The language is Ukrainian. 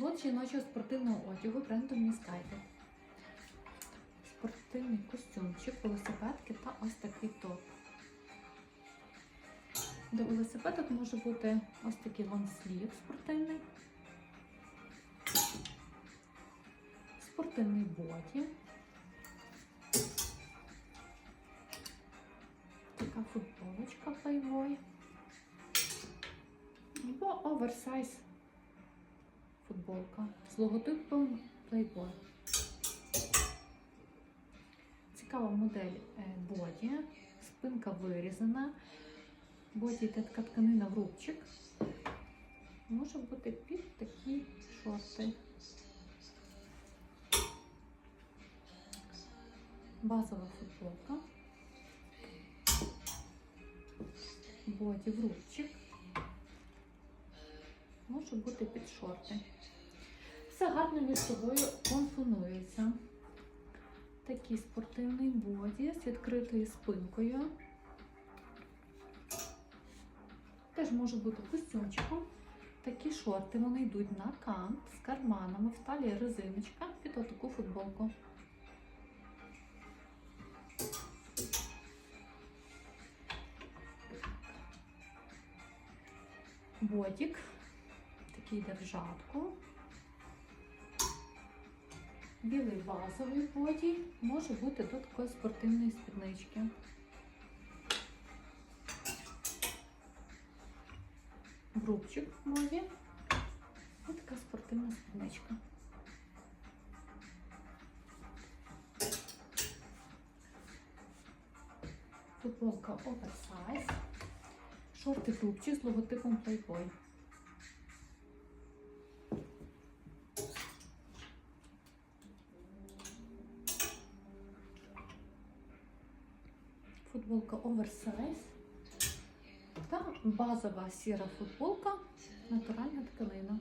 Лот жіночого спортивного одягу бренду Міскайдер. Спортивний костюмчик, велосипедки та ось такий топ. До велосипедок може бути ось такий лонслів спортивний. Спортивний боді. Така футболочка Playboy. Або оверсайз футболка з логотипом Playboy. Цікава модель е, боді. Спинка вирізана. Боді йде така тканина в рубчик. Може бути під такі шорти. Базова футболка. Боді в рубчик. Може бути під шорти. Все гарно між собою компонується. Такий спортивний боді з відкритою спинкою. Теж може бути костюмчиком. Такі шорти вони йдуть на кант з карманами, в талії резиночка під отаку футболку. Бодік, такий йде в жатку. Білий базовий боді може бути до такої спортивної спіднички. Грубчик боді і така спортивна спідничка. Футболка оверсайз. Шорти грубчик з логотипом Playboy. Футболка оверсайз. Та базова сіра футболка, натуральна тканина.